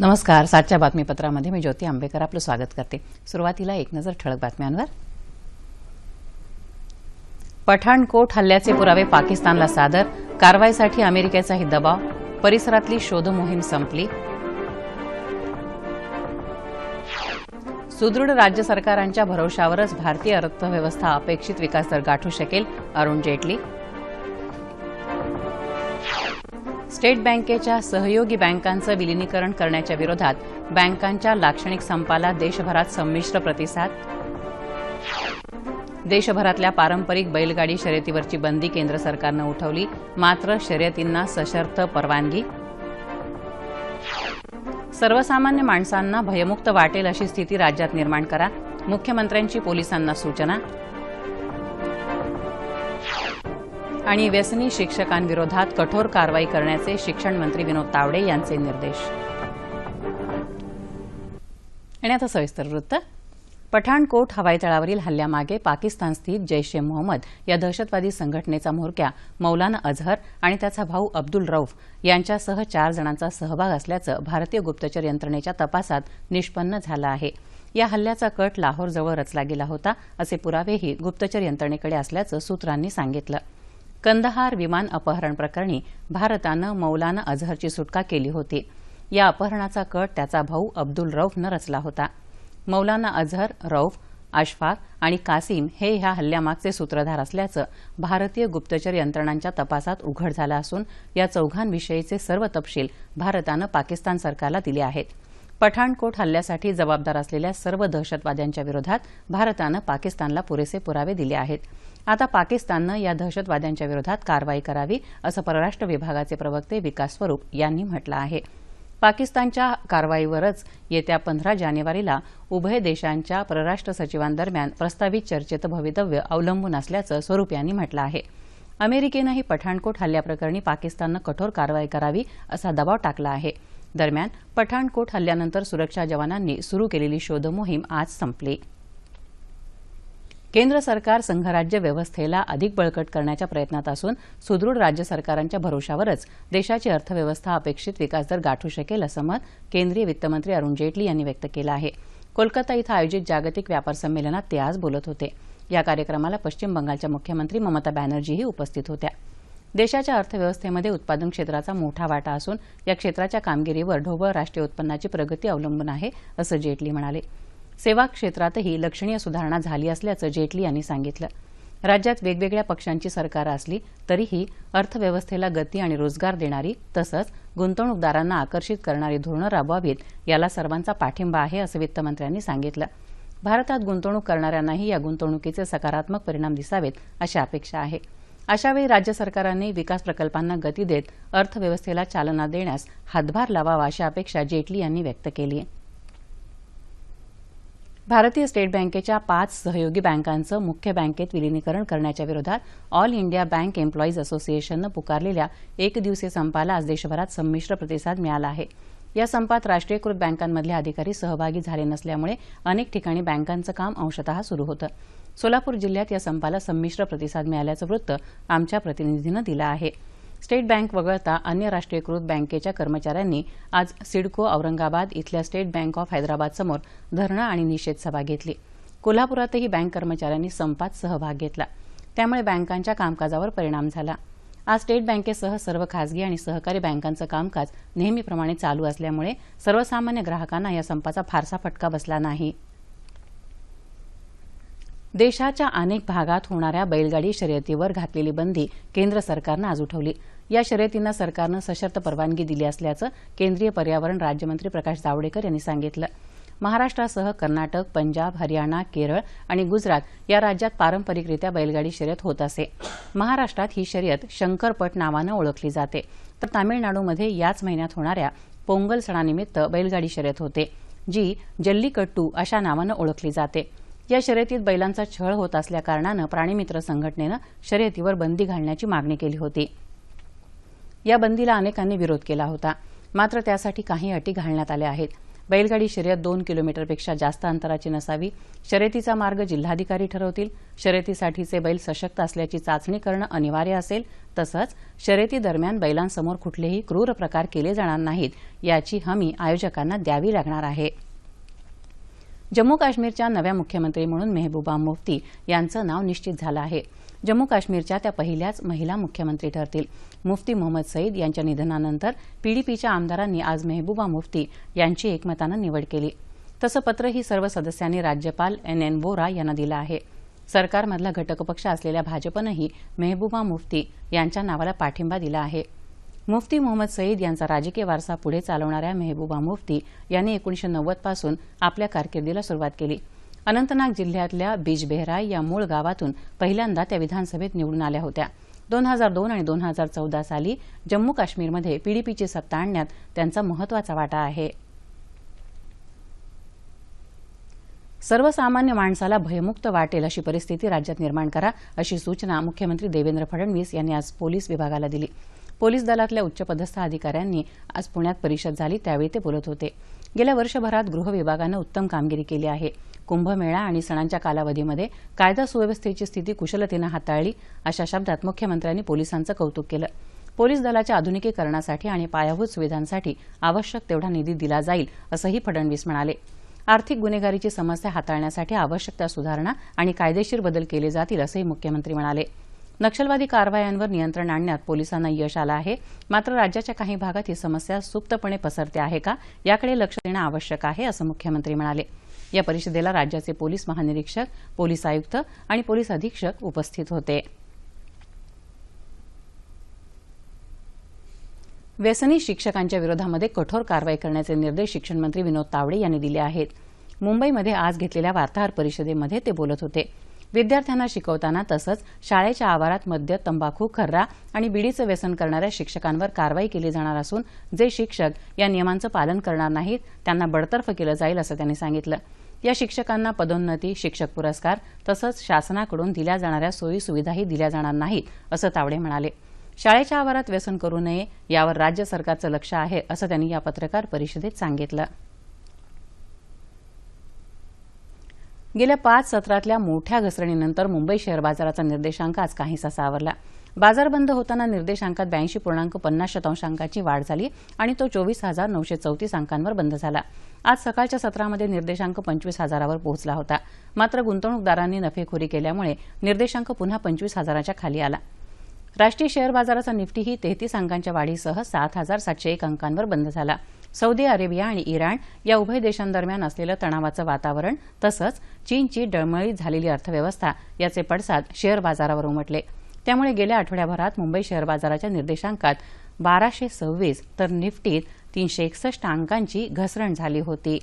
नमस्कार सातच्या बातमीपत्रामध्ये मी ज्योती आंबेकर आपलं स्वागत करते. सुरुवातीला एक नजर ठळक बातम्यांवर. पठाणकोट हल्ल्याचे पुरावे पाकिस्तानला सादर कारवाईसाठी अमेरिकेचाही दबाव परिसरातली शोध मोहीम संपली. सुदृढ राज्य सरकारांच्या भरोशावरच भारतीय अर्थव्यवस्था अपेक्षित विकास दर गाठू शकेल अरुण जेटली. स्टेट बँकेच्या सहयोगी बँकांचं विलिनीकरण करण्याच्या विरोधात बँकांच्या लाक्षणिक संपाला देशभरात संमिश्र प्रतिसाद? देशभरातल्या पारंपरिक बैलगाडी शर्यतीवरची बंदी केंद्र सरकारनं उठवली मात्र शर्यतींना सशर्त परवानगी? सर्वसामान्य माणसांना भयमुक्त वाटेल अशी स्थिती राज्यात निर्माण करा मुख्यमंत्र्यांची पोलिसांना सूचना? आणि व्यसनी शिक्षकांविरोधात कठोर कारवाई करण्याचे शिक्षण मंत्री विनोद तावडे यांचे निर्देश. आणि आता सविस्तर वृत्त. पठाणकोट हवाई तळावरील हल्ल्यामागे पाकिस्तान स्थित जैश ए मोहम्मद या दहशतवादी संघटनेचा म्होरक्या मौलाना अझहर आणि त्याचा भाऊ अब्दुल रौफ यांच्यासह चार जणांचा सहभाग असल्याचं भारतीय गुप्तचर यंत्रणेच्या तपासात निष्पन्न झालं आहे. या हल्ल्याचा कट लाहोरजवळ रचला गेला होता असे पुरावेही गुप्तचर यंत्रणेकडे असल्याचं सूत्रांनी सांगितलं. कंदहार विमान अपहरण प्रकरणी भारतानं मौलाना अझहरची सुटका केली होती. या अपहरणाचा कट त्याचा भाऊ अब्दुल रौफनं रचला होता. मौलाना अझहर रौफ अशफाक आणि कासिम हे ह्या हल्ल्यामागचे सूत्रधार असल्याचं भारतीय गुप्तचर यंत्रणांच्या तपासात उघड झालं असून या चौघांविषयीचे सर्व तपशील भारतानं पाकिस्तान सरकारला दिले आहेत. पठाणकोट हल्ल्यासाठी जबाबदार असलेल्या सर्व दहशतवाद्यांच्या विरोधात भारतानं पाकिस्तानला पुरेसे पुरावे दिले आहेत. आता पाकिस्ताननं या दहशतवाद्यांच्या विरोधात कारवाई करावी असं परराष्ट्र विभागाचे प्रवक्ते विकास स्वरूप यांनी म्हटलं आहे. पाकिस्तानच्या कारवाईवरच येत्या पंधरा जानेवारीला उभय देशांच्या परराष्ट्र सचिवांदरम्यान प्रस्तावित चर्चेचं भवितव्य अवलंबून असल्याचं स्वरूप यांनी म्हटलं आहे. अमेरिकेनंही पठाणकोट हल्ल्याप्रकरणी पाकिस्ताननं कठोर कारवाई करावी असा दबाव टाकला आहे. दरम्यान पठाणकोट हल्ल्यानंतर सुरक्षा जवानांनी सुरू केलेली शोधमोहीम आज संपली. केंद्र सरकार संघराज्य व्यवस्थेला अधिक बळकट करण्याच्या प्रयत्नात असून सुदृढ राज्य सरकारांच्या भरोशावरच देशाची अर्थव्यवस्था अपेक्षित विकासदर गाठू शकेल असं मत केंद्रीय वित्तमंत्री अरुण जेटली यांनी व्यक्त केलं आहे. कोलकाता इथं आयोजित जागतिक व्यापार संमेलनात ते आज बोलत होते. या कार्यक्रमाला पश्चिम बंगालच्या मुख्यमंत्री ममता बॅनर्जीही उपस्थित होत्या. देशाच्या अर्थव्यवस्थेमध्ये उत्पादन क्षेत्राचा मोठा वाटा असून या क्षेत्राच्या कामगिरीवर ढोबळ राष्ट्रीय उत्पन्नाची प्रगती अवलंबून आहे असं जेटली म्हणाले. सेवा क्षेत्रातही लक्षणीय सुधारणा झाली असल्याचं जेटली यांनी सांगितलं. राज्यात वेगवेगळ्या पक्षांची सरकार असली तरीही अर्थव्यवस्थेला गती आणि रोजगार देणारी तसंच गुंतवणूकदारांना आकर्षित करणारी धोरणं राबवावीत याला सर्वांचा पाठिंबा आहे असं वित्तमंत्र्यांनी सांगितलं. भारतात गुंतवणूक करणाऱ्यांनाही या गुंतवणुकीचे सकारात्मक परिणाम दिसावेत अशी अपेक्षा आहे. अशावेळी राज्य सरकारांनी विकास प्रकल्पांना गती देत अर्थव्यवस्थेला चालना देण्यास हातभार लावावा अशी अपेक्षा जेटली यांनी व्यक्त केली भारतीय स्टेट बँकेच्या पाच सहयोगी बँकांचं मुख्य बँकेत विलिनीकरण करण्याच्या विरोधात ऑल इंडिया बँक एम्प्लॉईज असोसिएशननं पुकारलेल्या एक दिवसीय संपाला आज देशभरात संमिश्र प्रतिसाद मिळाला आहे. या संपात राष्ट्रीयकृत बँकांमधले अधिकारी सहभागी झाले नसल्यामुळे अनेक ठिकाणी बँकांचं काम अंशतः सुरू होतं. सोलापूर जिल्ह्यात या संपाला संमिश्र प्रतिसाद मिळाल्याचं वृत्त आमच्या प्रतिनिधीनं दिलं आहे. स्टेट बँक वगळता अन्य राष्ट्रीयकृत बँकेच्या कर्मचाऱ्यांनी आज सिडको औरंगाबाद इथल्या स्टेट बँक ऑफ हैदराबादसमोर धरणं आणि निषेध सभा घेतली. कोल्हापुरातही बँक कर्मचाऱ्यांनी संपात सहभाग घेतला. त्यामुळे बँकांच्या कामकाजावर परिणाम झाला. आज स्टेट बँकेसह सर्व खासगी आणि सहकारी बँकांचं कामकाज नेहमीप्रमाणे चालू असल्यामुळे सर्वसामान्य ग्राहकांना या संपाचा फारसा फटका बसला नाही. देशाच्या अनेक भागात होणाऱ्या बैलगाडी शर्यतीवर घातलेली बंदी केंद्र सरकारनं आज उठवली. या शर्यतींना सरकारनं सशर्त परवानगी दिली असल्याचं केंद्रीय पर्यावरण राज्यमंत्री प्रकाश जावडेकर यांनी सांगितलं. महाराष्ट्रासह कर्नाटक पंजाब हरियाणा केरळ आणि गुजरात या राज्यात पारंपरिकरित्या बैलगाडी शर्यत होत असे. महाराष्ट्रात ही शर्यत शंकरपट नावानं ओळखली जाते. तर तामिळनाडूमध्ये याच महिन्यात होणाऱ्या पोंगल सणानिमित्त बैलगाडी शर्यत होते जी जल्लीकट्टू अशा नावानं ओळखली जाते. या शर्यतीत बैलांचा छळ होत असल्याकारणानं प्राणीमित्र संघटनेनं शर्यतीवर बंदी घालण्याची मागणी केली होती. या बंदीला अनेकांनी विरोध केला होता. मात्र त्यासाठी काही अटी घालण्यात आल्या आहेत. बैलगाडी शर्यत दोन किलोमीटरपेक्षा जास्त अंतराची नसावी शर्यतीचा मार्ग जिल्हाधिकारी ठरवतील शर्यतीसाठीचे बैल सशक्त असल्याची चाचणी करणं अनिवार्य असेल तसंच शर्यतीदरम्यान बैलांसमोर कुठलेही क्रूर प्रकार केले जाणार नाहीत याची हमी आयोजकांना द्यावी लागणार आहे. जम्मू काश्मीरच्या नव्या मुख्यमंत्री म्हणून मेहबूबा मुफ्ती यांचं नाव निश्चित झालं आहे. जम्मू काश्मीरच्या त्या पहिल्याच महिला मुख्यमंत्री ठरतील. मुफ्ती मोहम्मद सईद यांच्या निधनानंतर पीडीपीच्या आमदारांनी आज मेहबूबा मुफ्ती यांची एकमतानं निवड केली. तसं पत्रही सर्व सदस्यांनी राज्यपाल एन एन वोरा यांना दिलं आहे. सरकारमधला घटकपक्ष असलेल्या भाजपनंही मेहबूबा मुफ्ती यांच्या नावाला पाठिंबा दिला आहे. मुफ्ती मोहम्मद सईद यांचा राजकीय वारसा पुढे चालवणाऱ्या मेहबूबा मुफ्ती यांनी एकोणीशे नव्वदपासून आपल्या कारकिर्दीला सुरुवात केली. अनंतनाग जिल्ह्यातल्या बिजबेहराय या मूळ गावातून पहिल्यांदा त्या विधानसभेत निवडून आल्या होत्या. दोन हजार दोन आणि दोन हजार चौदा साली जम्मू काश्मीरमध्ये पीडीपीची सत्ता आणण्यात त्यांचा महत्त्वाचा वाटा आहे. सर्वसामान्य माणसाला भयमुक्त वाटेल अशी परिस्थिती राज्यात निर्माण करा अशी सूचना मुख्यमंत्री देवेंद्र फडणवीस यांनी आज पोलीस विभागाला दिली. पोलीस दलातल्या उच्चपदस्थ अधिकाऱ्यांनी आज पुण्यात परिषद झाली त्यावेळी ते बोलत होते. गेल्या वर्षभरात गृह विभागानं उत्तम कामगिरी केली आहे. कुंभमेळा आणि सणांच्या कालावधीमध्ये कायदा सुव्यवस्थेची स्थिती कुशलतेनं हाताळली अशा शब्दात मुख्यमंत्र्यांनी पोलिसांचं कौतुक केलं. पोलीस दलाच्या आधुनिकीकरणासाठी आणि पायाभूत सुविधांसाठी आवश्यक तेवढा निधी दिला जाईल असंही फडणवीस म्हणाले. आर्थिक गुन्हेगारीची समस्या हाताळण्यासाठी आवश्यक त्या सुधारणा आणि कायदेशीर बदल केले जातील असंही मुख्यमंत्री म्हणाले. नक्षलवादी कारवायांवर नियंत्रण आणण्यात पोलिसांना यश आलं आहे. मात्र राज्याच्या काही भागात ही समस्या सुप्तपणे पसरते आहे का? याकडे लक्ष देणं आवश्यक आहे असं मुख्यमंत्री म्हणाले. या परिषदेला राज्याचे पोलीस महानिरीक्षक पोलीस आयुक्त आणि पोलीस अधीक्षक उपस्थित होते. व्यसनी शिक्षकांच्या विरोधामध्ये कठोर कारवाई करण्याचे निर्देश शिक्षणमंत्री विनोद तावडे यांनी दिले आहेत. मुंबईमध्ये आज घेतलेल्या वार्ताहर परिषदेमध्ये ते बोलत होते. विद्यार्थ्यांना शिकवताना तसंच शाळेच्या आवारात मद्य तंबाखू खर्रा आणि बिडीचं व्यसन करणाऱ्या शिक्षकांवर कारवाई केली जाणार असून जे शिक्षक या नियमांचं पालन करणार नाहीत त्यांना बडतर्फ केलं जाईल असं त्यांनी सांगितलं. या शिक्षकांना पदोन्नती शिक्षक पुरस्कार तसंच शासनाकडून दिल्या जाणाऱ्या सोयी सुविधाही दिल्या जाणार नाहीत असं तावडे म्हणाले. शाळेच्या आवारात व्यसन करू नये यावर राज्य सरकारचं लक्ष आहे असं त्यांनी या पत्रकार परिषदेत सांगितलं. गेल्या पाच सत्रातल्या मोठ्या घसरणीनंतर मुंबई शेअर बाजाराचा निर्देशांक आज काहीसा सावरला. बाजार बंद होताना निर्देशांकात ब्याऐंशी पूर्णांक पन्नास शतांशांकाची वाढ झाली आणि तो चोवीस हजार नऊशे चौतीस अंकांवर बंद झाला. आज सकाळच्या सत्रामध्ये निर्देशांक पंचवीस हजारावर पोहोचला होता. मात्र गुंतवणूकदारांनी नफेखोरी केल्यामुळे निर्देशांक पुन्हा पंचवीस हजाराच्या खाली आला. राष्ट्रीय शेअर बाजाराचा निफ्टीही तेहतीस अंकांच्या वाढीसह सात हजार सातशे एक अंकांवर बंद झाला. सौदी अरेबिया आणि इराण या उभय देशांदरम्यान असलेलं तणावाचं वातावरण तसंच चीनची डळमळीत झालेली अर्थव्यवस्था याचे पडसाद शेअर बाजारावर उमटले. त्यामुळे गेल्या आठवड्याभरात मुंबई शेअर बाजाराच्या निर्देशांकात बाराशे सव्वीस तर निफ्टीत तीनशे एकसष्ट अंकांची घसरण झाली होती.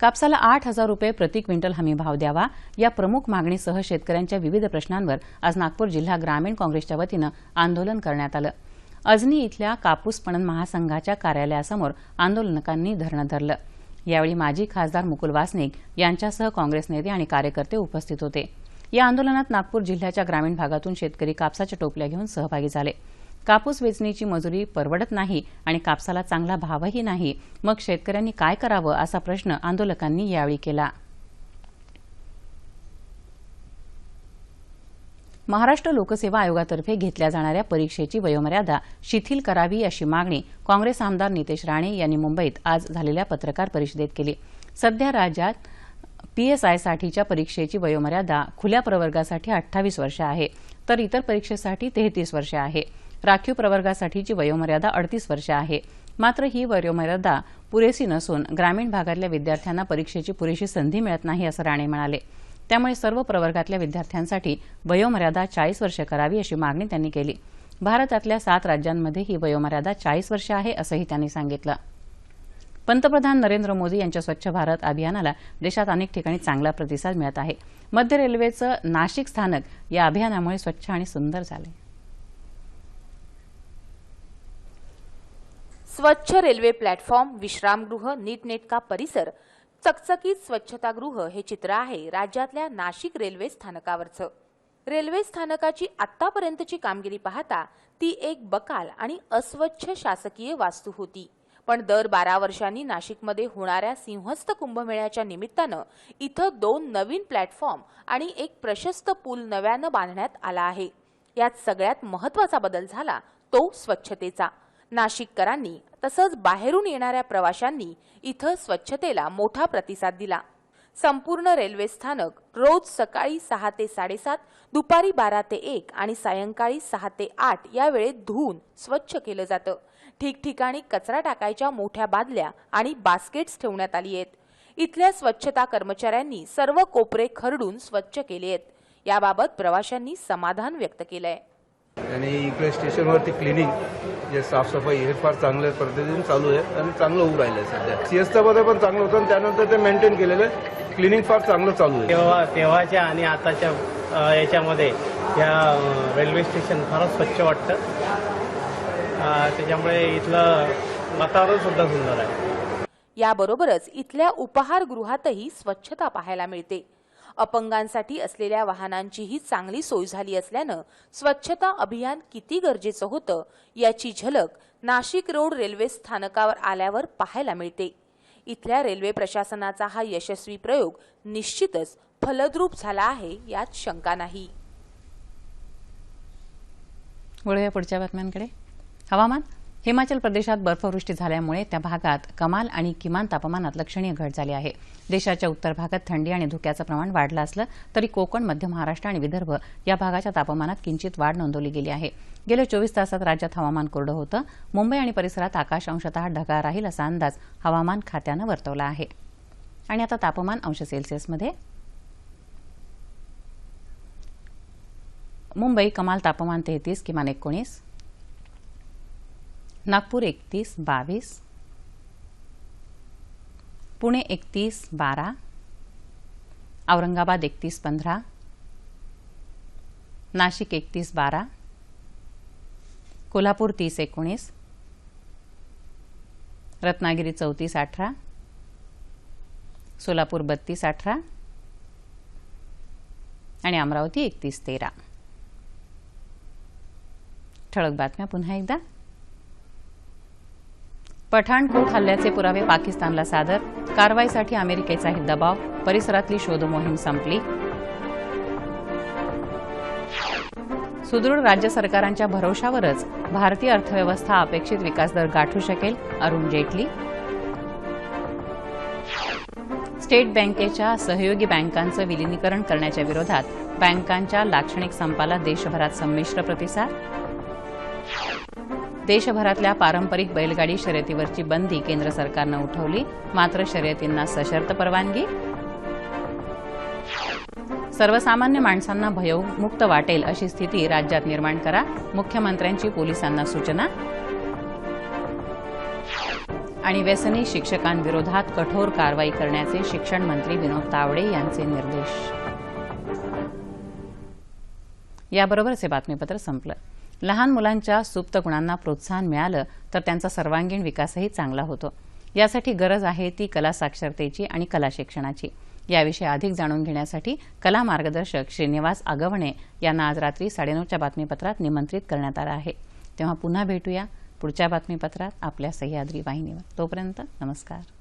कापसाला आठ हजार रुपये प्रति क्विंटल हमी भाव द्यावा या प्रमुख मागणीसह शेतकऱ्यांच्या विविध प्रश्नांवर आज नागपूर जिल्हा ग्रामीण काँग्रेसच्या वतीनं आंदोलन करण्यात आलं. अजनी इथल्या कापूस पणन महासंघाच्या कार्यालयासमोर आंदोलनकांनी धरणं धरलं. यावेळी माजी खासदार मुकुल वासनिक यांच्यासह काँग्रेस नेते आणि कार्यकर्ते उपस्थित होते. या आंदोलनात नागपूर जिल्ह्याच्या ग्रामीण भागातून शेतकरी कापसाच्या टोपल्या घेऊन सहभागी झाले. कापूस वेचणीची मजुरी परवडत नाही आणि कापसाला चांगला भावही नाही. मग शेतकऱ्यांनी काय करावं असा प्रश्न आंदोलकांनी यावेळी केला. महाराष्ट्र लोकसेवा आयोगातर्फे घेतल्या जाणाऱ्या परीक्षेची वयोमर्यादा शिथिल करावी अशी मागणी काँग्रेस आमदार नितेश राणे यांनी मुंबईत आज झालेल्या पत्रकार परिषदेत केली. सध्या राज्यात पीएसआयसाठीच्या परीक्षेची वयोमर्यादा खुल्या प्रवर्गासाठी अठ्ठावीस वर्ष आहे तर इतर परीक्षेसाठी तेहतीस वर्ष आहे. राखीव प्रवर्गासाठीची वयोमर्यादा अडतीस वर्ष आहे. मात्र ही वयोमर्यादा पुरेशी नसून ग्रामीण भागातल्या विद्यार्थ्यांना परीक्षेची पुरेशी संधी मिळत नाही असं राणे म्हणाले. त्यामुळे सर्व प्रवर्गातल्या विद्यार्थ्यांसाठी वयोमर्यादा चाळीस वर्ष करावी अशी मागणी त्यांनी केली. भारतातल्या सात राज्यांमध्ये ही वयोमर्यादा चाळीस वर्ष आहे असंही त्यांनी सांगितलं. पंतप्रधान नरेंद्र मोदी यांच्या स्वच्छ भारत अभियानाला देशात अनेक ठिकाणी चांगला प्रतिसाद मिळत आहे. मध्य रेल्वेचं नाशिक स्थानक या अभियानामुळे स्वच्छ आणि सुंदर झाले स्वच्छ रेल्वे प्लॅटफॉर्म विश्रामगृह नीटनेटका परिसर चकचकीत स्वच्छतागृह हे चित्र आहे राज्यातल्या नाशिक रेल्वे स्थानकावरचं. रेल्वे स्थानकाची आतापर्यंतची कामगिरी पाहता ती एक बकाल आणि अस्वच्छ शासकीय वास्तू होती. पण दर बारा वर्षांनी नाशिकमध्ये होणाऱ्या सिंहस्थ कुंभमेळ्याच्या निमित्तानं इथं दोन नवीन प्लॅटफॉर्म आणि एक प्रशस्त पूल नव्यानं बांधण्यात आला आहे. यात सगळ्यात महत्त्वाचा बदल झाला तो स्वच्छतेचा. नाशिककरांनी तसंच बाहेरून येणाऱ्या प्रवाशांनी इथं स्वच्छतेला मोठा प्रतिसाद दिला. संपूर्ण रेल्वे स्थानक रोज सकाळी सहा ते साडेसात दुपारी बारा ते एक आणि सायंकाळी सहा ते आठ या वेळेत धुवून स्वच्छ केलं जातं. ठिकठिकाणी कचरा टाकायच्या मोठ्या बादल्या आणि बास्केट्स ठेवण्यात आली आहेत. इथल्या स्वच्छता कर्मचाऱ्यांनी सर्व कोपरे खरडून स्वच्छ केले आहेत. याबाबत प्रवाशांनी समाधान व्यक्त केलंय. आणि इकडे स्टेशनवरती क्लिनिंग जे साफसफाई हे फार चांगल्या पद्धतीने चालू आहे आणि चांगलं होऊ राहिलं आहे सध्या सिएस्तामध्ये पण चांगलं होतं आणि त्यानंतर ते मेंटेन केलेलं आहे. क्लिनिंग फार चांगलं चालू आहे. तेव्हा तेव्हाच्या आणि आताच्या याच्यामध्ये या रेल्वे स्टेशन फारच स्वच्छ वाटतं. त्याच्यामुळे इथलं वातावरण सुद्धा सुंदर आहे. याबरोबरच इथल्या उपाहारगृहातही स्वच्छता पाहायला मिळते. अपंगांसाठी असलेल्या वाहनांचीही चांगली सोय झाली असल्यानं स्वच्छता अभियान किती गरजेचं होतं याची झलक नाशिक रोड रेल्वे स्थानकावर आल्यावर पाहायला मिळते. इथल्या रेल्वे प्रशासनाचा हा यशस्वी प्रयोग निश्चितच फलद्रूप झाला आहे यात शंका नाही. वळूया पुढच्या बातम्यांकडे. हवामान? हिमाचल प्रदेशात बर्फवृष्टी झाल्यामुळे त्या भागात कमाल आणि किमान तापमानात लक्षणीय घट झाली आहे. देशाच्या उत्तर भागात थंडी आणि धुक्याचं प्रमाण वाढलं असलं तरी कोकण मध्य महाराष्ट्र आणि विदर्भ या भागाच्या तापमानात किंचित वाढ नोंदवली गेली आहे. गेल्या चोवीस तासात राज्यात हवामान कोरडं होतं. मुंबई आणि परिसरात आकाश अंशतः ढगाळ राहील असा अंदाज हवामान खात्यानं वर्तवला आहे. आणि आता तापमान अंश सेल्सिअसमध्ये. मुंबई कमाल तापमान तेहतीस किमान एकोणीस. नागपूर एकतीस बावीस. पुणे एकतीस बारा. औरंगाबाद एकतीस पंधरा. नाशिक एकतीस बारा. कोल्हापूर तीस एकोणीस. रत्नागिरी चौतीस अठरा. सोलापूर बत्तीस अठरा. आणि अमरावती एकतीस तेरा. ठळक बातम्या पुन्हा एकदा. पठाणकोट हल्ल्याचे पुरावे पाकिस्तानला सादर कारवाईसाठी अमेरिकेचाही दबाव परिसरातली शोधमोहीम संपली. सुदृढ राज्य सरकारांच्या भरोशावरच भारतीय अर्थव्यवस्था अपेक्षित विकासदर गाठू शकेल अरुण जेटली. स्टेट बँकेच्या सहयोगी बँकांचं विलिनीकरण करण्याच्या विरोधात बँकांच्या लाक्षणिक संपाला देशभरात संमिश्र प्रतिसाद. देशभरातल्या पारंपरिक बैलगाडी शर्यतीवरची बंदी केंद्र सरकारनं उठवली. मात्र शर्यतींना सशर्त परवानगी? सर्वसामान्य माणसांना भयमुक्त वाटेल अशी स्थिती राज्यात निर्माण करा. मुख्यमंत्र्यांची पोलिसांना सूचना? आणि व्यसनी शिक्षकांविरोधात कठोर कारवाई करण्याचे शिक्षण मंत्री विनोद तावडे यांचे निर्देश. याबरोबरच हे बातमीपत्र संपलं. लहान मुलांच्या सुप्त गुणांना प्रोत्साहन मिळालं तर त्यांचा सर्वांगीण विकासही चांगला होतो. यासाठी गरज आहे ती कला साक्षरतेची आणि कला शिक्षणाची. याविषयी अधिक जाणून घेण्यासाठी कला मार्गदर्शक श्रीनिवास आगवणे यांना आज रात्री साडेनऊच्या बातमीपत्रात निमंत्रित करण्यात आलं आहे. तेव्हा पुन्हा भेटूया पुढच्या बातमीपत्रात आपल्या सह्याद्री वाहिनीवर. तोपर्यंत नमस्कार.